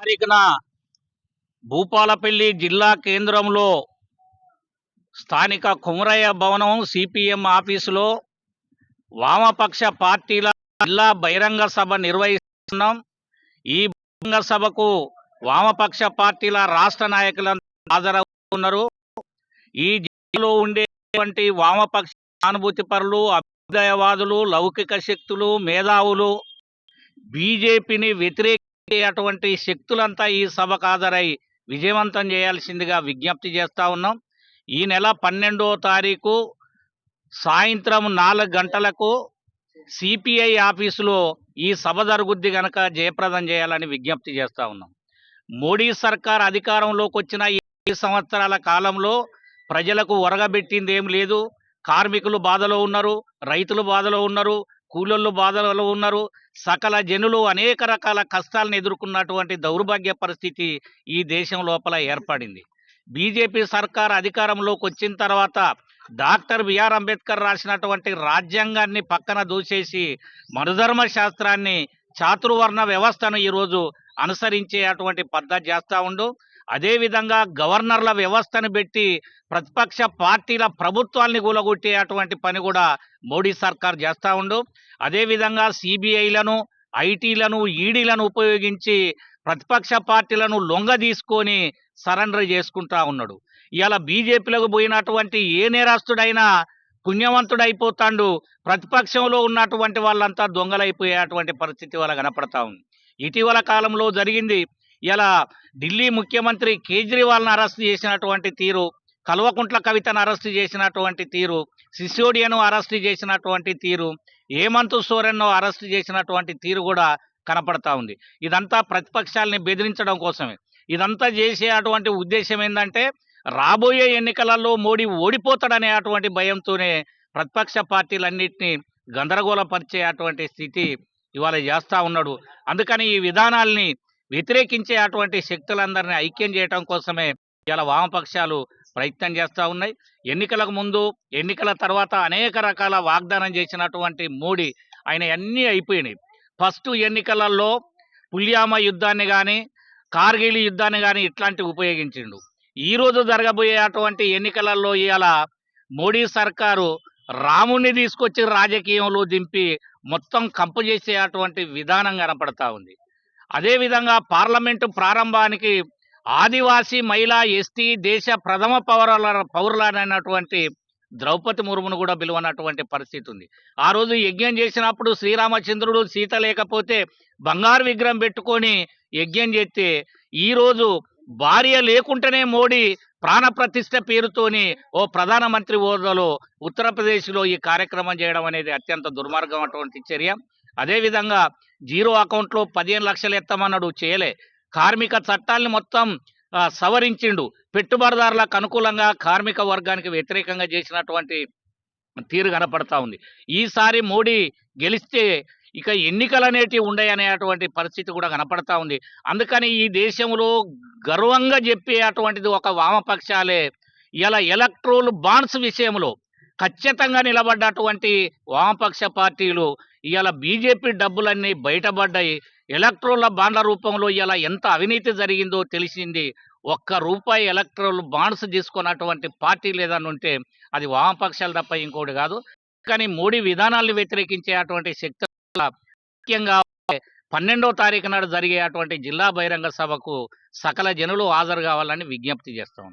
తారీఖున భూపాలపల్లి జిల్లా కేంద్రంలో స్థానిక కుమరయ్య భవనం సిపిఎం ఆఫీసులో వామపక్ష పార్టీల జిల్లా బహిరంగ సభ నిర్వహిస్తున్నాం. ఈ బహిరంగ సభకు వామపక్ష పార్టీల రాష్ట్ర నాయకులంతా హాజరవుతున్నారు ఈ జిల్లాలో ఉండేటువంటి వామపక్ష సానుభూతి పరులు అభ్యుదయవాదులు లౌకిక శక్తులు మేధావులు బీజేపీని అటువంటి శక్తులంతా ఈ సభకు హాజరై విజయవంతం చేయాల్సిందిగా విజ్ఞప్తి చేస్తూ ఉన్నాం. ఈ నెల పన్నెండో తారీఖు సాయంత్రం నాలుగు గంటలకు సిపిఐ ఆఫీసులో ఈ సభ జరుగుద్ది గనక జయప్రదం చేయాలని విజ్ఞప్తి చేస్తూ ఉన్నాం. మోడీ సర్కార్ అధికారంలోకి వచ్చిన ఈ సంవత్సరాల కాలంలో ప్రజలకు ఒరగబెట్టింది ఏం లేదు. కార్మికులు బాధలో ఉన్నారు రైతులు బాధలో ఉన్నారు కూలోళ్ళు బాధలు ఉన్నారు. సకల జనులు అనేక రకాల కష్టాలను ఎదుర్కొన్నటువంటి దౌర్భాగ్య పరిస్థితి ఈ దేశం లోపల ఏర్పడింది. బీజేపీ సర్కార్ అధికారంలోకి వచ్చిన తర్వాత డాక్టర్ బిఆర్ అంబేద్కర్ రాసినటువంటి రాజ్యాంగాన్ని పక్కన దూసేసి మనుధర్మ శాస్త్రాన్ని చాతుర్వర్ణ వ్యవస్థను ఈరోజు అనుసరించే అటువంటి పద్ధతి చేస్తూ ఉండు. అదేవిధంగా గవర్నర్ల వ్యవస్థను పెట్టి ప్రతిపక్ష పార్టీల ప్రభుత్వాల్ని కూలగొట్టే అటువంటి పని కూడా మోడీ సర్కార్ చేస్తూ ఉండు. అదేవిధంగా సిబిఐలను ఐటీలను ఈడీలను ఉపయోగించి ప్రతిపక్ష పార్టీలను లొంగ తీసుకొని సరెండర్ చేసుకుంటా ఉన్నాడు. ఇలా బీజేపీలకు పోయినటువంటి ఏ నేరస్తుడైనా పుణ్యవంతుడైపోతాడు. ప్రతిపక్షంలో ఉన్నటువంటి వాళ్ళంతా దొంగలైపోయేటువంటి పరిస్థితి వల్ల కనపడతా ఉంది. ఇటీవల కాలంలో జరిగింది ఇలా ఢిల్లీ ముఖ్యమంత్రి కేజ్రీవాల్ను అరెస్ట్ చేసినటువంటి తీరు కల్వకుంట్ల కవితను అరెస్ట్ చేసినటువంటి తీరు సిసోడియాను అరెస్టు చేసినటువంటి తీరు హేమంత్ సోరెన్ను అరెస్టు చేసినటువంటి తీరు కూడా కనపడతా ఉంది. ఇదంతా ప్రతిపక్షాలని బెదిరించడం కోసమే. ఇదంతా చేసే అటువంటి ఉద్దేశం ఏంటంటే రాబోయే ఎన్నికలలో మోడీ ఓడిపోతాడనే అటువంటి భయంతోనే ప్రతిపక్ష పార్టీలన్నింటినీ గందరగోళపరిచే అటువంటి స్థితి ఇవాళ చేస్తూ ఉన్నాడు. అందుకని ఈ విధానాల్ని వ్యతిరేకించే అటువంటి శక్తులందరినీ ఐక్యం చేయటం కోసమే ఇలా వామపక్షాలు ప్రయత్నం చేస్తూ ఉన్నాయి. ఎన్నికలకు ముందు ఎన్నికల తర్వాత అనేక రకాల వాగ్దానం చేసినటువంటి మోడీ ఆయన అన్నీ అయిపోయినాయి. ఫస్ట్ ఎన్నికలలో పుల్యామ యుద్ధాన్ని కానీ కార్గిల్ యుద్ధాన్ని కానీ ఇట్లాంటివి ఉపయోగించిండు. ఈరోజు జరగబోయే అటువంటి ఎన్నికలలో ఇలా మోడీ సర్కారు రాముణ్ణి తీసుకొచ్చి రాజకీయంలో దింపి మొత్తం కంపు చేసే అటువంటి విధానం కనపడతా ఉంది. అదేవిధంగా పార్లమెంటు ప్రారంభానికి ఆదివాసీ మహిళా ఎస్టీ దేశ ప్రథమ పౌరుల పౌరులనటువంటి ద్రౌపది ముర్మును కూడా పిలువనటువంటి పరిస్థితి ఉంది. ఆ రోజు యజ్ఞం చేసినప్పుడు శ్రీరామచంద్రుడు సీత లేకపోతే బంగారు విగ్రహం పెట్టుకొని యజ్ఞం చేస్తే ఈరోజు భార్య లేకుంటేనే మోడీ ప్రాణప్రతిష్ఠ పేరుతోని ఓ ప్రధానమంత్రి హోదాలో ఉత్తరప్రదేశ్లో ఈ కార్యక్రమం చేయడం అనేది అత్యంత దుర్మార్గం అటువంటి చర్య. అదేవిధంగా జీరో అకౌంట్లో పదిహేను లక్షలు ఎత్తామన్నాడు చేయలే. కార్మిక చట్టాల్ని మొత్తం సవరించిండు. పెట్టుబడిదారులకు అనుకూలంగా కార్మిక వర్గానికి వ్యతిరేకంగా చేసినటువంటి తీరు కనపడతా ఉంది. ఈసారి మోడీ గెలిస్తే ఇక ఎన్నికలు అనేటివి ఉండయనేటువంటి పరిస్థితి కూడా కనపడతా ఉంది. అందుకని ఈ దేశంలో గర్వంగా చెప్పే అటువంటిది ఒక వామపక్షాలే ఇలా ఎలక్ట్రోల్ బాండ్స్ విషయంలో ఖచ్చితంగా నిలబడ్డటువంటి వామపక్ష పార్టీలు ఇవాళ బీజేపీ డబ్బులన్నీ బయటపడ్డాయి. ఎలక్ట్రోల బాండ్ల రూపంలో ఇలా ఎంత అవినీతి జరిగిందో తెలిసింది. ఒక్క రూపాయి ఎలక్ట్రోల్ బాండ్స్ తీసుకున్నటువంటి పార్టీ లేదని ఉంటే అది వామపక్షాలు తప్ప ఇంకోటి కాదు. కానీ మోడీ విధానాలను వ్యతిరేకించే అటువంటి శక్తుల ముఖ్యంగా పన్నెండో తారీఖు నాడు జరిగే అటువంటి జిల్లా బహిరంగ సభకు సకల జనులు హాజరు కావాలని విజ్ఞప్తి చేస్తాం